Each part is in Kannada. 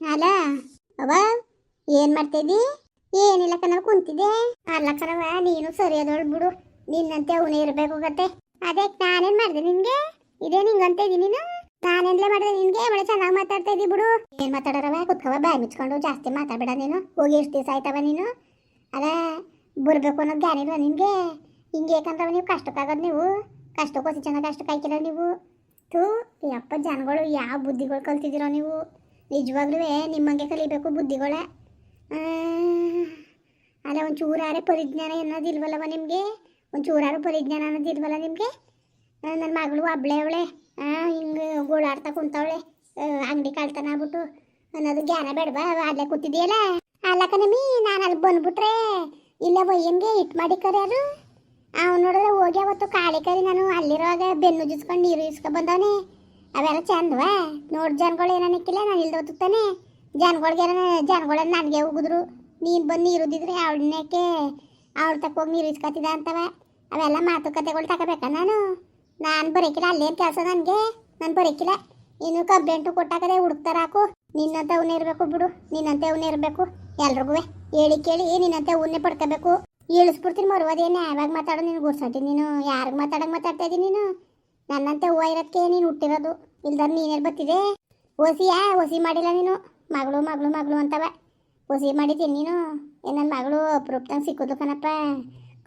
ಅಲ್ಲ ಅವ ಏನ್ ಮಾಡ್ತಿದ್ದಿ? ಏನಿಲ್ಲ ಕಣ, ಕುಂತಿದ್ದೆ. ಅಲ್ಲ ಕಣವ ನೀನು ಸರಿಯಾದವಳು ಬಿಡು. ನಿನ್ನಂತೆ ಅವನೇ ಇರ್ಬೇಕು ಗತ್ತೆ ಅದೇ, ನಾನೇನ್ ಮಾಡ್ದೆ ನಿನ್ಗೆ? ಇದೇ ನಿಂಗಂತ ಇದೀನಿ ನೀನು? ನಾನೆನ್ಲೇ ಮಾಡಿದೆ ನಿನ್ಗೆ? ಒಳ್ಳೆ ಚೆನ್ನಾಗಿ ಮಾತಾಡ್ತಾ ಇದ್ದಿ ಬಿಡು. ಏನ್ ಮಾತಾಡೋರವ ಕುತ್ಕವ ಬಾಯ್ ಮುಚ್ಕೊಂಡು ಜಾಸ್ತಿ ಮಾತಾಡ್ಬೇಡ ನೀನು. ಹೋಗಿ ಎಷ್ಟು ದಿವಸ ಆಯ್ತವ ನೀನು? ಅದ ಬರ್ಬೇಕು ಅನ್ನೋ ಜ್ಞಾನ ಇಲ್ವ ನಿನ್ಗೆ? ಹಿಂಗೆ ಯಾಕಂದ್ರೆ ನೀವು ಕಷ್ಟಕ್ಕಾಗೋದು ನೀವು? ಕಷ್ಟಕ್ಕೋಸಿ ಚೆನ್ನಾಗಿ ಕಷ್ಟಕ್ಕೆ ಹಾಕಿಲ್ಲ ನೀವು? ಥೂ, ಯಪ್ಪ, ಜನಗಳು ಯಾವ ಬುದ್ಧಿಗಳು ಕಲ್ತಿದ್ದೀರೋ ನೀವು? ನಿಜವಾಗ್ಲೂ ನಿಮ್ಮಂಗೆ ಕಲಿಬೇಕು ಬುದ್ಧಿಗಳೇ. ಅಲ್ಲ ಒಂದು ಚೂರಾರೆ ಪರಿಜ್ಞಾನ ಅನ್ನೋದಿಲ್ವಲ್ಲವ ನಿಮಗೆ? ಒಂದು ಚೂರಾರು ಪರಿಜ್ಞಾನ ಅನ್ನೋದಿಲ್ವಲ್ಲ ನಿಮಗೆ? ನನ್ನ ಮಗಳು ಒಬ್ಳೆ ಅವಳೆ ಹಿಂಗೆ ಗೋಳಾಡ್ತಾ ಕುಂತವಳೆ. ಅಂಗಡಿ ಕಳ್ತನ ಆಗ್ಬಿಟ್ಟು ಅನ್ನೋದು ಜ್ಞಾನ ಬೇಡವಾ? ಅಲ್ಲೇ ಕೂತಿದೆಯಲ್ಲ? ಅಲ್ಲ ಕಣಮಿ ನಾನು ಅಲ್ಲಿ ಬಂದ್ಬಿಟ್ರೆ ಇಲ್ಲ ಬಯ್ಯನ್ಗೆ ಇಟ್ ಮಾಡಿ ಕರ್ಯಾರು? ಅವ್ನು ನೋಡಿದ್ರೆ ಹೋಗಿ ಅವತ್ತು ಕಾಳಿ ಕರಿ ನಾನು, ಅಲ್ಲಿರುವಾಗ ಬೆನ್ನು ಜುಸ್ಕೊಂಡು ನೀರು ಇಸ್ಕೊ ಬಂದವನೆ. ಅವೆಲ್ಲ ಚಂದವಾ? ನೋಡಿ ಜನಗಳು ಏನನ್ನಕ್ಕಿಲ್ಲ ನಾನು ಇಲ್ದ ಹೊತ್ತಾನೆ ಜನಗಳಿಗೆ ಜನಗಳನ್ನ ನನಗೆ ಹೋಗಿದ್ರು. ನೀನು ಬಂದು ನೀರು ಉದ್ದಿದ್ರೆ ಅವಳನ್ನಕ್ಕೆ ಅವಳ ತಕ್ಕ ಹೋಗಿ ನೀರು ಇಸ್ಕೊತಿದ್ದ ಅಂತವ? ಅವೆಲ್ಲ ಮಾತುಕತೆಗಳು ತಗೋಬೇಕಾ ನಾನು? ನಾನು ಬರೀಕಿಲ್ಲ, ಅಲ್ಲೇನು ಕೆಲಸ ನನಗೆ? ನಾನು ಬರೀಕಿಲ್ಲ. ಇನ್ನು ಕಂಪ್ಲೇಂಟು ಕೊಟ್ಟಾಕದೆ ಹುಡುಕ್ತಾರ ಹಾಕು. ನಿನ್ನಂತ ಅವನೇ ಇರಬೇಕು ಬಿಡು. ನಿನ್ನಂತ ಅವನೇ ಇರಬೇಕು. ಎಲ್ರಿಗೂ ಹೇಳಿ ಕೇಳಿ ನಿನ್ನಂತೆ ಅವನ್ನೇ ಪಡ್ಕೋಬೇಕು. ಇಳಿಸ್ಬಿಡ್ತೀನಿ ಮರುವದೇನೆ ಯಾವಾಗ ಮಾತಾಡೋ ನೀನು ಗುರ್ಸಾಟಿ ನೀನು. ಯಾರಿಗೆ ಮಾತಾಡೋಕೆ ಮಾತಾಡ್ತಾ ಇದ್ದೀನಿ ನೀನು? ನನ್ನಂತೆ ಹೂವು ಇರೋದಕ್ಕೆ ನೀನು ಹುಟ್ಟಿರೋದು. ಇಲ್ದಾರ ನೀನೇನು ಬರ್ತಿದೆ ಒಸಿಯಾ ಒಸಿ ಮಾಡಿಲ್ಲ ನೀನು? ಮಗಳು ಮಗಳು ಮಗಳು ಅಂತವ. ಒಸಿ ಮಾಡಿದ್ದೀನಿ ನೀನು. ನನ್ನ ಮಗಳು ಅಪರೂಪದಂಗೆ ಸಿಕ್ಕಿದ್ಲು ಕಣಪ್ಪ.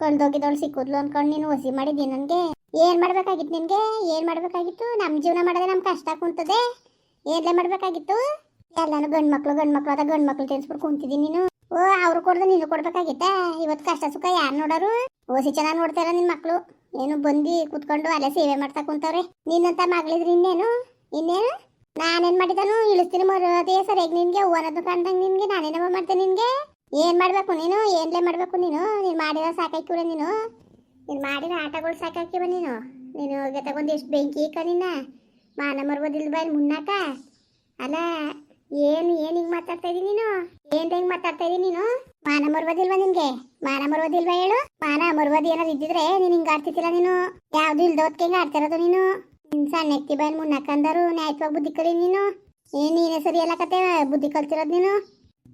ಕಳ್ದೋಗಿದ್ದವಳು ಸಿಕ್ಕಿದ್ಲು ಅನ್ಕೊಂಡು ನೀನು ಒಸಿ ಮಾಡಿದ್ದೀನಿ ನನಗೆ. ಏನು ಮಾಡ್ಬೇಕಾಗಿತ್ತು ನಿನಗೆ? ಏನು ಮಾಡ್ಬೇಕಾಗಿತ್ತು? ನಮ್ಮ ಜೀವನ ಮಾಡೋದೇ ನಮ್ಮ ಕಷ್ಟ ಕುಂತದೆ. ಏನ್ಲೇ ಮಾಡ್ಬೇಕಾಗಿತ್ತು? ಎಲ್ಲಾನು ಗಂಡು ಮಕ್ಳು ಗಂಡು ಮಕ್ಳು ಅದ ಗಂಡು ಮಕ್ಳು ತಿನ್ಸ್ಬಿಟ್ಟು ಕುಂತಿದ್ದೀನಿ ನೀನು. ಓ, ಅವ್ರು ಕೊಡ್ದೆ ನೀನು ಕೊಡ್ಬೇಕಾಗಿತ್ತ? ಇವತ್ತು ಕಷ್ಟ ಸುಖ ಯಾರು ನೋಡೋರು? ಓಸಿ ಚೆನ್ನಾಗಿ ನೋಡ್ತಾರ ನಿನ್ನ ಮಕ್ಳು. ಏನು ಬಂದು ಕುತ್ಕೊಂಡು ಅಲ್ಲೇ ಸೇವೆ ಮಾಡ್ತಾ ಕುಂತವ್ರೆ. ನಿನ್ನಂತ ಮಗಳಿದ್ರೆ ಇನ್ನೇನು? ಇನ್ನೇನು? ನಾನೇನ್ ಮಾಡಿದನು ಇಳಿಸ್ತೀನಿ ಮರೋದೇ ಸರಿಯಾಗಿ ನಿನ್ಗೆ ಓನದ್ದು ಕಂಡಂಗೆ ನಿನ್ಗೆ ನಾನೇನವ ಮಾಡ್ತೇನೆ ನಿನ್ಗೆ. ಏನ್ ಮಾಡ್ಬೇಕು ನೀನು? ಏನ್ಲೇ ಮಾಡ್ಬೇಕು ನೀನು? ನೀನ್ ಮಾಡಿರೋ ಸಾಕಾಕಿವ್ರೆ ನೀನು? ನೀನ್ ಮಾಡಿರೋ ಆಟಗಳು ಸಾಕಾಕಿವ ನೀನು? ನೀನು ತಗೊಂಡು ಎಷ್ಟು ಬೆಂಕಿ ಇಕ್ಕ ನಿನ್ನ? ಮಾನ ಮರ್ಬೋದಿಲ್ ಬಾಯ್ ಮುನ್ನಾಕ? ಅಲ್ಲ, ಏನು, ಏನ್ ಹಿಂಗ್ ಮಾತಾಡ್ತಾ ಇದೀನಿ ನೀನು? ಏನ್ ಹೆಂಗ್ ಮಾತಾಡ್ತಾ ಇದೀನಿ ನೀನು? ಮಾನ ಮರ್ಬೋದಿಲ್ವಾ ನಿನ್ಗೆ ಮಾನ ಮರ್ಬೋದಿಲ್ವಾ ಹೇಳು? ಮಾನ ಮರ್ಬೋದಿ ಏನಾದ್ರು ಇದ್ದಿದ್ರೆ ನೀನ್ ಹಿಂಗ ಆಡ್ತಿದ್ದಿಲ್ಲ ನೀನು? ಯಾವ್ದು ಇಲ್ದೋದ್ಕೆ ಹಿಂಗ್ ಆಡ್ತಿರೋದು ನೀನು? ನಿನ್ ಸಣ್ಣ ಎತ್ತಿ ಬಾಯ್ ಮುನ್ನಕ್ಕಂದರು ನ್ಯಾಯವಾಗಿ ಬುದ್ಧಿ ಕಲಿ ನೀನು? ಏನ್ ನೀನೇ ಸರಿ ಎಲ್ಲ ಕತೆ, ಬುದ್ಧಿ ಕಲ್ತಿರೋದು ನೀನು?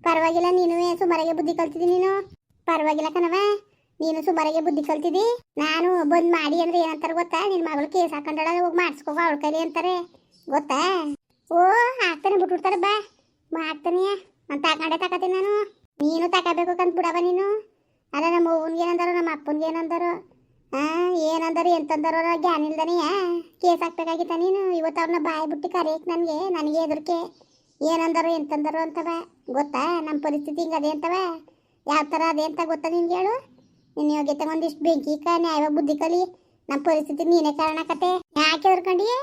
ಪರವಾಗಿಲ್ಲ, ನೀನು ಸುಮಾರಿಗೆ ಬುದ್ಧಿ ಕಲ್ತಿದ್ದಿ ನೀನು? ಪರವಾಗಿಲ್ಲ ಕಣವ ನೀನು ಸುಮಾರಿಗೆ ಬುದ್ಧಿ ಕಲ್ತಿದ್ದಿ ನಾನು ಬಂದ್ ಮಾಡಿ ಅಂದ್ರೆ ಏನಂತಾರೆ ಗೊತ್ತಾ? ನಿನ್ ಮಗಳು ಕೇಸ್ ಹಾಕೊಂಡಾಳ ಹೋಗಿ ಮಾಡಿಸ್ಕೋ ಅವಳ ಕೈಲಿ ಅಂತಾರೆ. ಗೊತ್ತಾ? ಓ, ಹಾಕ್ತಾನೆ ಬಿಟ್ಬಿಡ್ತಾರೆ ಬಾ. ಹಾಕ್ತಾನೆ ಅಂತ ಹಾಕೊಂಡೆ ತಕತೀನಿ ನಾನು. ನೀನು ತಗೋಬೇಕು ಕಂತ ಬಿಡವ ನೀನು? ಅದ ನಮ್ಮ ಅವ್ವನ್ಗೆ ಏನಂದರು, ನಮ್ಮ ಅಪ್ಪನ್ಗೆ ಏನಂದರು? ಆ, ಏನಂದರು, ಎಂತಂದಾರೋ ಜ್ಞಾನ ಇಲ್ದನೆಯಾ ಕೇಸ್ ಹಾಕ್ಬೇಕಾಗಿತ್ತ ನೀನು? ಇವತ್ತು ಅವ್ರನ್ನ ಬಾಯಿ ಬಿಟ್ಟು ಕರೆಯಕ್ಕೆ ನನಗೆ ನನಗೆ ಎದುರಿಕೆ ಏನಂದರು, ಎಂತಂದಾರೋ ಅಂತವ. ಗೊತ್ತಾ? ನಮ್ಮ ಪರಿಸ್ಥಿತಿ ಹಿಂಗೆ ಅದೇ ಅಂತವ. ಯಾವ ಥರ ಅದೇ ಅಂತ ಗೊತ್ತಾ ನಿನ್ಗೆ ಹೇಳು? ನಿನ್ನ ಯೋಗ್ಯತೆ ಒಂದಿಷ್ಟು ಬೆಂಕಿ ಕ, ನ್ಯಾಯವಾಗಿ ಬುದ್ಧಿ ಕಲಿ. ನಮ್ಮ ಪರಿಸ್ಥಿತಿ ನೀನೇ ಕಾರಣ ಕತೆ. ಯಾಕೆ ಎದುರ್ಕೊಂಡಿಯೇ?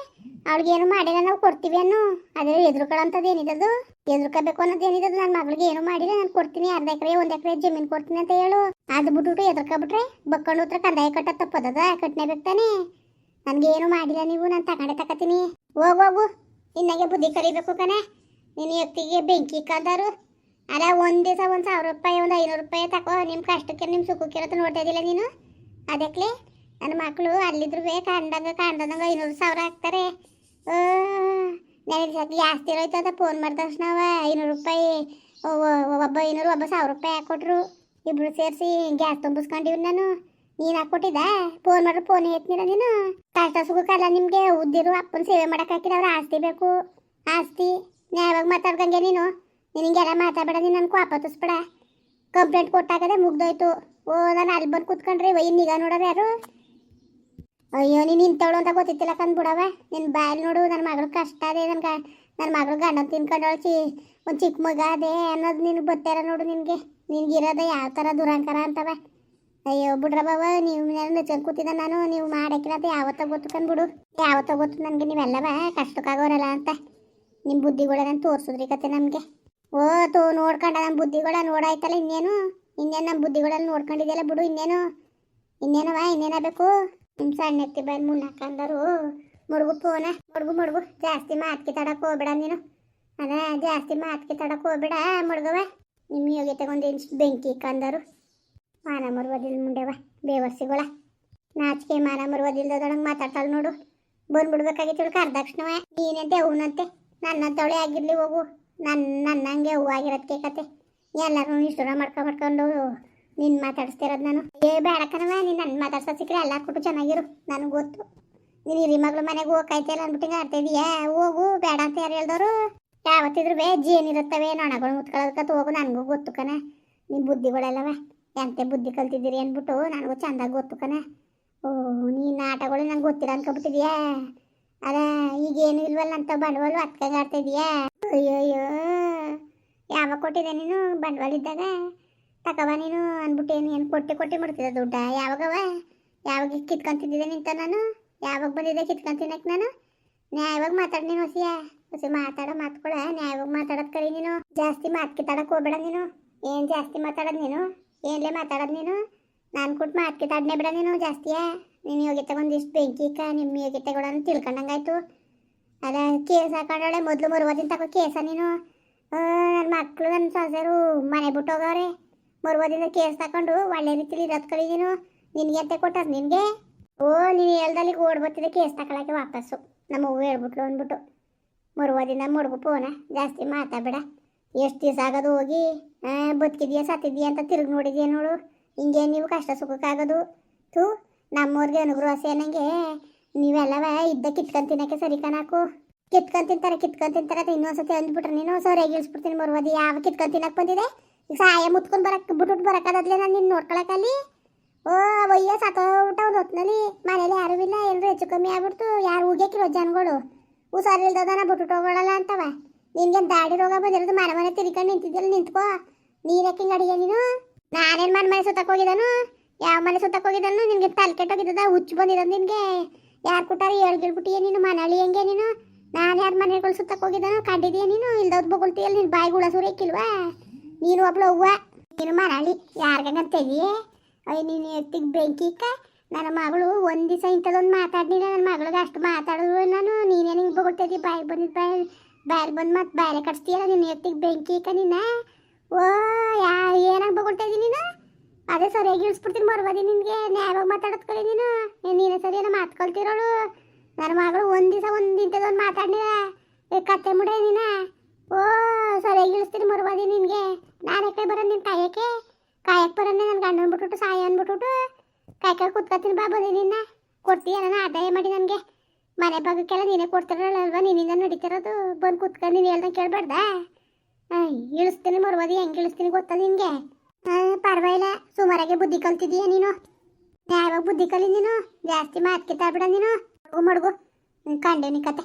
ಅವಳಿಗೆ ಏನು ಮಾಡಿಲ್ಲ ನಾವು ಕೊಡ್ತೀವಿ ಅನ್ನು. ಅದೇ ಎದುರುಕೊಳ್ಳೋಂಥದ್ದು ಏನಿದದು ಎದುರ್ಕೋಬೇಕು ಅನ್ನೋದು ಏನಿದದು ನನ್ನ ಮಗಳಿಗೆ ಏನು ಮಾಡಿಲ್ಲ, ನಾನು ಕೊಡ್ತೀನಿ. ಅರ್ಧ ಎಕರೆ, ಒಂದು ಎಕರೆ ಜಮೀನು ಕೊಡ್ತೀನಿ ಅಂತ ಹೇಳು. ಅದು ಬಿಟ್ಬಿಟ್ಟು ಎದುರ್ಕೊಬಿಟ್ರೆ ಬಕ್ಕೊಂಡು ಕಂದಾಯ ಕಟ್ಟ ತಪ್ಪದದ? ಕಟ್ನೇಬೇಕು ತಾನೆ? ನನಗೆ ಏನು ಮಾಡಿಲ್ಲ ನೀವು, ನಾನು ತಗೊಂಡೆ ತಕತೀನಿ. ಹೋಗು ಹೋಗು. ನಿನ್ನಗೆ ಬುದ್ಧಿ ಕಲಿಬೇಕು ಕಣೆ. ನಿನ್ನ ಎತ್ತಿಗೆ ಬೆಂಕಿ ಕಾದಾರು ಅಲ್ಲ, ಒಂದು ದಿವಸ ಒಂದು ಸಾವಿರ ರೂಪಾಯಿ, ಒಂದು ಐನೂರು ರೂಪಾಯಿ ತಕೋ. ನಿಮ್ಮ ಕಷ್ಟಕ್ಕೆ ನಿಮ್ಮ ಸುಖಕ್ಕೆ ಇರೋದು ನೋಡ್ತಾ ಇದ್ದಿಲ್ಲ ನೀನು? ಅದಕ್ಕೆ ನನ್ನ ಮಕ್ಕಳು ಅಲ್ಲಿದ್ರು ಕಂಡಂಗ ಕಂಡಂಗ ಐನೂರು ಸಾವಿರ ಹಾಕ್ತಾರೆ. ನನಗೆ ಜಾಸ್ತಿ ಇರೋಯ್ತದ ಫೋನ್ ಮಾಡಿದ ತಕ್ಷಣ ಐನೂರು ರೂಪಾಯಿ ಒಬ್ಬ ಐನೂರು, ಒಬ್ಬ ಸಾವಿರ ರೂಪಾಯಿ ಹಾಕ್ಕೊಟ್ರು ಇಬ್ರು ಸೇರಿಸಿ ಗ್ಯಾಸ್ ತುಂಬಿಸ್ಕೊಂಡಿವ್ ನಾನು. ನೀನು ಹಾಕ್ಕೊಟ್ಟಿದ್ದ ಫೋನ್ ಮಾಡ್ರೆ ಫೋನ್ ಎತ್ನಿಲ್ಲ ನೀನು? ಕಷ್ಟ ಸುಖಕ್ಕಲ್ಲ ನಿಮಗೆ, ಉದ್ದಿರು ಅಪ್ಪನ ಸೇವೆ ಮಾಡಕ್ಕೆ ಹಾಕಿದ ಅವ್ರ ಆಸ್ತಿ ಬೇಕು. ಆಸ್ತಿ, ನ್ಯಾಯವಾಗಿ ಮಾತಾಡ್ಕಂಗೆ ನೀನು. ನಿನಗೆಲ್ಲ ಮಾತಾಡಬೇಡ, ನೀನು ನನ್ಗೆ ವಾಪತ್ತಿಸ್ಬೇಡ ಕಂಪ್ಲೇಂಟ್ ಕೊಟ್ಟಾಗದೆ ಮುಗ್ದೋಯ್ತು. ಓ, ನಾನು ಅಲ್ಲಿ ಬಂದು ಕೂತ್ಕೊಂಡ್ರೆ ವೈನ್ ನಿಗಾ ನೋಡೋರು ಯಾರು? ಅಯ್ಯೋ, ನೀನು ಇಂಥವಳು ಅಂತ ಗೊತ್ತಿತ್ತಿಲ್ಲ ಕಂದ್ ಬಿಡವ. ನಿನ್ನ ಬಾಯಲ್ಲಿ ನೋಡು ನನ್ನ ಮಗಳು ಕಷ್ಟ ಅದೇ ನನ್ನ ಗ ನನ್ನ ಮಗಳು ಗಂಡ ತಿನ್ಕೊಂಡವಳು ಚಿ, ಒಂದು ಚಿಕ್ಕ ಮಗ ಅದೇ ಅನ್ನೋದು ನಿನಗೆ ಗೊತ್ತಾರ ನೋಡು ನಿನಗೆ. ನಿನಗಿರೋದ ಯಾವ ಥರ ದುರಂಕಾರ ಅಂತವ. ಅಯ್ಯೋ, ಬಿಡ್ರ ನೀವು ನೆಚ್ಕೊಂಡು ಕೂತಿದ್ದ ನಾನು, ನೀವು ಮಾಡಕ್ಕಿಲ್ಲ ಅಂತ ಯಾವತ್ತ ಗೊತ್ತು ಯಾವತ್ತ ಯಾವತ್ತೋ ಗೊತ್ತು ನನಗೆ ನೀವೆಲ್ಲವ ಕಷ್ಟಕ್ಕಾಗೋರಲ್ಲ ಅಂತ. ನಿಮ್ಮ ಬುದ್ಧಿಗಳ ನಾನು ತೋರಿಸಿದ್ರಿ ಕತೆ ನಮಗೆ. ಓ, ತೋ, ನೋಡ್ಕೊಂಡ ನಮ್ಮ ಬುದ್ಧಿಗಳ ನೋಡಾಯ್ತಲ್ಲ ಇನ್ನೇನು? ಇನ್ನೇನು ನಮ್ಮ ಬುದ್ಧಿಗಳಲ್ಲಿ ನೋಡ್ಕೊಂಡಿದ್ಯಲ್ಲ ಬಿಡು ಇನ್ನೇನು? ಇನ್ನೇನವ ಇನ್ನೇನಾಗಬೇಕು ನಿಮ್ಮ ಸಣ್ಣ ಬೈ ಬಂದು ಮುನ್ನಕ್ಕಂದರು ಮುಡುಗು ಫೋನ ಮುಡುಗು ಮುಡುಗು ಜಾಸ್ತಿ ಮಾತ್ಕಿ ತಡಕ್ಕೆ ಹೋಗ್ಬೇಡ ನೀನು ಅದ ಜಾಸ್ತಿ ಮಾತ್ಕಿ ತಡಕ್ಕೆ ಹೋಗ್ಬೇಡ ಮುಡುಗವ ನಿಮ್ಮ ಯೋಗ್ಯತೆಗೆ ಒಂದು ಇಂಚ್ ಬೆಂಕಿ ಕಂದರು ಮಾನ ಮುರುವದಿಲ್ ಮುಂಡೆವ ಬೇವರ್ಸಿಗಳ ನಾಚಿಕೆ ಮಾನ ಮುರುವದಿಲ್ದೊಳಗೆ ಮಾತಾಡ್ತಾಳ ನೋಡು ಬಂದ್ಬಿಡ್ಬೇಕಾಗಿತ್ತು ಇವಳು ನೀನೆ ನೀನಂತೆ ನನ್ನ ತೊಳೆ ಆಗಿರ್ಲಿ ಹೋಗು ನನ್ನ ನನ್ನಂಗೆ ಹೂವಾಗಿರೋದಕ್ಕೆ ಕತೆ ಎಲ್ಲರೂ ಇಷ್ಟರ ಮಾಡ್ಕೊಂಡು ಮಾಡ್ಕೊಂಡು ನಿನ್ನ ಮಾತಾಡಿಸ್ತಿರೋದು ನಾನು? ಏ, ಬೇಡ ನೀನು ನನ್ನ ಮಾತಾಡ್ಸೋ ಸಿಕ್ಕರೆ ಎಲ್ಲ ಕೊಟ್ಟು ಚೆನ್ನಾಗಿರು, ನನಗೆ ಗೊತ್ತು. ನೀನು ಹಿರಿ ಮಗಳು ಮನೆಗೆ ಹೋಗೈತಿಲ್ಲ ಅಂದ್ಬಿಟ್ಟು ಆಡ್ತಾ ಇದೀಯಾ? ಹೋಗು, ಬೇಡ ಅಂತ ಯಾರು ಹೇಳ್ದವರು? ಯಾವತ್ತಿದ್ರು ಬೇ ಜೇನಿರುತ್ತವೆ ನೊಣಗಳು ಮುತ್ಕೊಳ್ಳೋದಕ್ಕೆ ಹೋಗು ನನಗೂ ಗೊತ್ತು ಕಣ. ನಿಮ್ಮ ಬುದ್ಧಿಗಳೆಲ್ಲವ, ಎಂತೆ ಬುದ್ಧಿ ಕಲ್ತಿದ್ದೀರಿ ಅಂದ್ಬಿಟ್ಟು ನನಗೂ ಚಂದಾಗಿ ಗೊತ್ತು ಕಣ. ಓ, ನೀನು ಆಟಗಳು ನಂಗೆ ಗೊತ್ತಿರ ಅನ್ಕೊಬಿಟ್ಟಿದ್ಯಾ? ಅದ, ಈಗೇನು ಇಲ್ವಲ್ಲ ಅಂತ ಬಂಡವಾಳ ಅತ್ಕಾಗ ಆಡ್ತಾ ಇದೀಯಾ? ಅಯ್ಯೋ ಅಯ್ಯೋ ಯಾವಾಗ ಕೊಟ್ಟಿದ್ದೆ ನೀನು ಬಂಡವಾಳ ಇದ್ದಾಗ? ತಕವ ನೀನು ಅಂದ್ಬಿಟ್ಟು ಏನು ಏನು ಕೊಟ್ಟೆ ಕೊಟ್ಟೆ ಮಾಡ್ತಿದ್ದೆ ದುಡ್ಡ? ಯಾವಾಗವ ಯಾವಾಗ ಕಿತ್ಕೊಂತಿದ್ದೆ ನಿಂತ ನಾನು? ಯಾವಾಗ ಬಂದಿದ್ದೆ ಕಿತ್ಕೊಂತಿನಕ್ಕೆ ನಾನು? ನ್ಯಾಯವಾಗಿ ಮಾತಾಡಿ ನೀನು ಹೊಸಿಯ. ಹೊಸಿ ಮಾತಾಡೋ ಮಾತ್ಕೊಳ. ನ್ಯಾಯವಾಗಿ ಮಾತಾಡೋದು ಕರಿ ನೀನು. ಜಾಸ್ತಿ ಮಾತು ಕಿತ್ತಾಡಕ್ಕೆ ಹೋಗ್ಬೇಡ ನೀನು. ಏನು ಜಾಸ್ತಿ ಮಾತಾಡೋದು ನೀನು? ಏನ್ಲೇ ಮಾತಾಡೋದು ನೀನು? ನಾನು ಕೊಟ್ಟು ಮಾತು ಕಿತ್ತಾಡ್ನೆ ಬಿಡ ನೀನು ಜಾಸ್ತಿಯಾ? ನೀನು ಯೋಗ್ಯತೆ ಒಂದಿಷ್ಟು ಬೆಂಕಿ ಇಕ್ಕ ನಿಮ್ಮ ಯೋಗ್ಯತೆಗಳನ್ನು ತಿಳ್ಕೊಂಡಂಗಾಯ್ತು. ಅದ ಕೇಸ್ ಹಾಕೊಂಡಳೆ ಮೊದಲು ಮರುವದಿನ ತಗೋ ಕೇಸ ನೀನು. ನನ್ನ ಮಕ್ಕಳು ನನ್ನ ಸೊಸೆರು ಮನೆ ಬಿಟ್ಟು ಮರುವದಿಂದ ಕೇಸ್ ತಗೊಂಡು ಒಳ್ಳೆ ರೀತಿಲಿ ಇರೋದು ಕಳಿದೀನು ನಿನ್ಗೆ ಅಂತ ಕೊಟ್ಟಾರ ನಿನಗೆ? ಓ, ನೀನು ಹೇಳ್ದಲ್ಲಿ ಓಡ್ ಕೇಸ್ ತಗೊಳಕ್ಕೆ ವಾಪಸ್ಸು. ನಮ್ಮ ಹೂವು ಹೇಳ್ಬಿಟ್ಲು ಅಂದ್ಬಿಟ್ಟು. ಮರುವದಿನ ಮುಡುಗು ಪೋನ, ಜಾಸ್ತಿ ಮಾತಾಡಬೇಡ. ಎಷ್ಟು ದಿವಸ ಆಗೋದು ಹೋಗಿ? ಬದುಕಿದ್ಯಾ, ಸತ್ತಿದ್ಯಾ ಅಂತ ತಿರುಗಿ ನೋಡಿದ್ಯಾ ನೋಡು. ಹಿಂಗೆ ನೀವು ಕಷ್ಟ ಸುಖಕ್ಕಾಗೋದು. ಥೂ, ನಮ್ಮವ್ರಿಗೆ ಅನುಗ್ರಹ ಸೇನಂಗೆ. ನೀವೆಲ್ಲವ ಇದ್ದ ಕಿತ್ಕೊಂಡು ತಿನ್ನಕ್ಕೆ ಸರಿ ಕಣಾಕು. ಕಿತ್ಕೊಂಡು ತಿಂತಾರೆ ಕಿತ್ಕೊಂಡು ತಿಂತಾರೆ ಅಂತ ಇನ್ನೊಂದ್ಸತಿ ಅಂದ್ಬಿಟ್ರೆ ನೀನು ಸರಿಯಾಗಿ ಇಳಿಸ್ಬಿಡ್ತೀನಿ ಮರುವದಿ. ಯಾವ ಕಿತ್ಕೊಂಡು ತಿನ್ನಕ್ಕೆ ಬಂದಿದೆ? ಸಾಯ ಮುತ್ಕೊಂಡ್ ಬರಕ್ ಬಿಟ್ಬಿಟ್ಟು ಬರಕ್ಕಾದದ್ಲೆ ನಾನು ನಿನ್ನ ನೋಡ್ಕೊಳಕಲ್ಲಿ ಓ ಸಾಕ ಒಂದು ಹೊತ್ನಲ್ಲಿ. ಮನೇಲಿ ಯಾರು ಇಲ್ಲ ಎಲ್ಲರೂ ಹೆಚ್ಚು ಕಮ್ಮಿ ಆಗ್ಬಿಡ್ತು. ಯಾರು ಹೋಗ್ಯಾಕಿರೋ ಜನಗಳು? ಹುಷಾರಿಲ್ದದನ ಬಿಟ್ಬಿಟ್ಟು ಹೋಗೋಳಲ್ಲ ಅಂತವ. ನಿನ್ಗೆ ದಾಡಿ ರೋಗ ಬಂದಿರೋದು ಮನೆ ಮನೆ ತಿರ್ಕೊಂಡು ನಿಂತಿದ್ದಲ್ಲಿ ನಿಂತ್ಕೋ. ನೀರಕ್ಕೆ ಅಡಿಗೆ ನೀನು? ನಾನೇನು ಮನೆ ಮನೆ ಸುತ್ತಕ್ಕೆ ಹೋಗಿದ್ದಾನು? ಯಾವ ಮನೆ ಸುತ್ತಕ್ಕೆ ಹೋಗಿದ್ದಾನು? ನಿನ್ಗೆ ತಲೆ ಕೆಟ್ಟೋಗಿದ್ದದ, ಹುಚ್ಚು ಬಂದಿರೋದು ನಿನಗೆ. ಯಾರು ಕೊಟ್ಟಾರ ಹೇಳ್ಗಿಳ್ಬಿಟ್ಟಿಯ ನೀನು, ಮನೇಲಿ ಹೆಂಗೆ ನೀನು? ನಾನು ಯಾರು ಮನೆಗಳು ಸುತ್ತಕ್ಕೆ ಹೋಗಿದ್ದಾನು? ಕಂಡಿದೀಯ ನೀನು? ಇಲ್ದವ್ರು ಬೊಗಳ್ತೀಯಲ್ಲ ನಿನ್ನ ಬಾಯಿ ಗುಳ ಸುರೇಕಿಲ್ವಾ ನೀನು ಒಬ್ಳು ಅವ್ವ. ನೀನು ಮರಳಿ. ಯಾರಿಗಂಗ ತೆಗಿಯೇ ಅಯ್ಯ, ನೀನು ಎತ್ತಿಗೆ ಬೆಂಕಿ ಇಕ್ಕ ನನ್ನ ಮಗಳು ಒಂದು ದಿವಸ ಇಂಥದ್ದೊಂದು ಮಾತಾಡ್ಲಿಲ್ಲ. ನನ್ನ ಮಗಳಿಗೆ ಅಷ್ಟು ಮಾತಾಡಿದ್ರು ನಾನು. ನೀನೇ ಹಿಂಗೆ ಬೊಗಳ್ತಿದ್ದಿ ಬಾಯಿಗೆ ಬಂದಿದ್ದು ಬಾಯಿ ಬಾಯಲ್ಲಿ ಬಂದು ಮತ್ತೆ ಬೇರೆ ಕಟ್ಸ್ತೀಯಲ್ಲ ನೀನು ಎತ್ತಿಗೆ ಬೆಂಕಿ ಇಕ್ಕ ನಿನ್ನ ಓ ಯಾ ಏನಾಗ ಬೊಗಳ್ತಾ ನೀನು? ಅದೇ ಸರಿಯಾಗಿ ಇಳಿಸ್ಬಿಡ್ತೀನಿ ಬರ್ಬೋದಿ ನಿನಗೆ. ನ್ಯಾಯವಾಗಿ ಮಾತಾಡೋದು ಕಲಿ ನೀನು. ನೀನೇ ನೀನು ಸರಿಯಲ್ಲ ಮಾತ್ಕೊಳ್ತಿರೋಳು. ನನ್ನ ಮಗಳು ಒಂದು ದಿವಸ ಒಂದು ಇಂಥದ್ದೊಂದು ಏ, ಕತ್ತೆ ಮುಡೆ ನೀನ? ಓ, ಸರಿಯಾಗಿ ಇಳಿಸ್ತೀನಿ ಮರುವಾದಿ ನಿನಗೆ. ನಾನು ಯಾಕೆ ಬರೋದು ನಿನ್ನ ಕಾಯಕ್ಕೆ ಕಾಯಕ್ಕೆ ಬರೋಣ ನನ್ನ ಗಂಡನ ಬಿಟ್ಬಿಟ್ಟು ಸಾಯ ಅಂದ್ಬಿಟ್ಬಿಟ್ಟು ಕಾಯ್ಕಾಯಿ ಕೂತ್ಕೊತೀನಿ ಬಾ ಬಂದಿ ನಿನ್ನ. ಕೊಡ್ತೀಯ ನಾನು ಆದಾಯ ಮಾಡಿ ನನಗೆ. ಮನೆ ಭಾಗಕ್ಕೆಲ್ಲ ನೀನೇ ಕೊಡ್ತಿರಲ್ವಾ ನಿನ್ನಿಂದ ನಡೀತಿರೋದು. ಬಂದು ಕೂತ್ಕೊಂಡು ನೀನು ಹೇಳ್ದಂಗೆ ಕೇಳಬೇಡ್ದ ಇಳಿಸ್ತೀನಿ ಮರುವಾದಿ, ಹೆಂಗೆ ಇಳಿಸ್ತೀನಿ ಗೊತ್ತಾ ನಿನಗೆ? ಪರವಾಗಿಲ್ಲ, ಸುಮಾರಾಗೆ ಬುದ್ಧಿ ಕಲ್ತಿದೀಯ ನೀನು. ಯಾವಾಗ ಬುದ್ಧಿ ಕಲಿ ನೀನು? ಜಾಸ್ತಿ ಮಾತು ಕಿತ್ತಾಡ್ಬಿಡ ನೀನು. ಮಡ್ಗು ಕಂಡೇನಿ ಕತೆ.